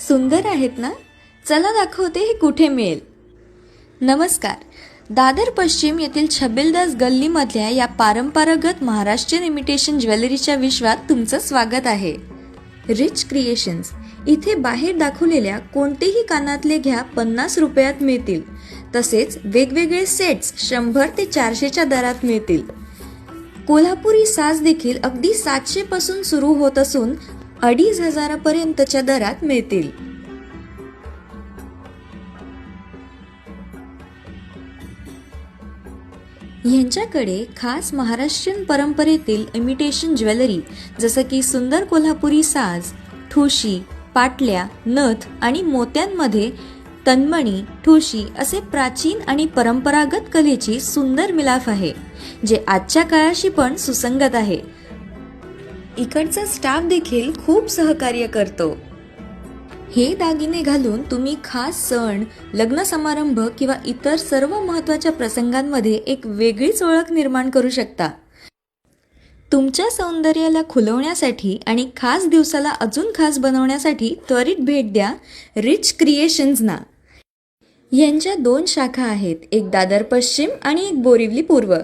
सुंदर आहेत ना? चला दाखवते हे कुठे मिळेल? नमस्कार. दादर पश्चिम येथील छबिलदास गल्लीमधल्या या पारंपरागत महाराष्ट्रीयन इमिटेशन ज्वेलरीच्या विश्वात तुमचं स्वागत आहे. रिच क्रिएशन्स इथे बाहेर दाखवलेल्या कोणतेही कानातले घ्या पन्नास रुपयात मिळतील. तसेच वेगवेगळे सेट्स शंभर ते चारशेच्या दरात मिळतील. कोल्हापुरी साज देखील अगदी सातशे पासून सुरू होत असून अडीच हजारापर्यंतच्या दरात मिळतील. यांच्याकडे खास महाराष्ट्रीयन परंपरेतील इमिटेशन ज्वेलरी जसं की सुंदर कोल्हापुरी साज ठुशी पाटल्या नथ आणि मोत्यांमध्ये तन्मणी ठुशी असे प्राचीन आणि परंपरागत कलेची सुंदर मिलाफ आहे जे आजच्या काळाशी पण सुसंगत आहे. इकडचा स्टाफ देखील खूप सहकार्य करतो. हे दागिने घालून तुम्ही खास सण लग्न समारंभ किंवा इतर सर्व महत्त्वाच्या प्रसंगांमध्ये एक वेगळीच ओळख निर्माण करू शकता. तुमच्या सौंदर्याला खुलवण्यासाठी आणि खास दिवसाला अजून खास बनवण्यासाठी त्वरित भेट द्या रिच क्रिएशन्सना. यांच्या दोन शाखा आहेत एक दादर पश्चिम आणि एक बोरिवली पूर्व.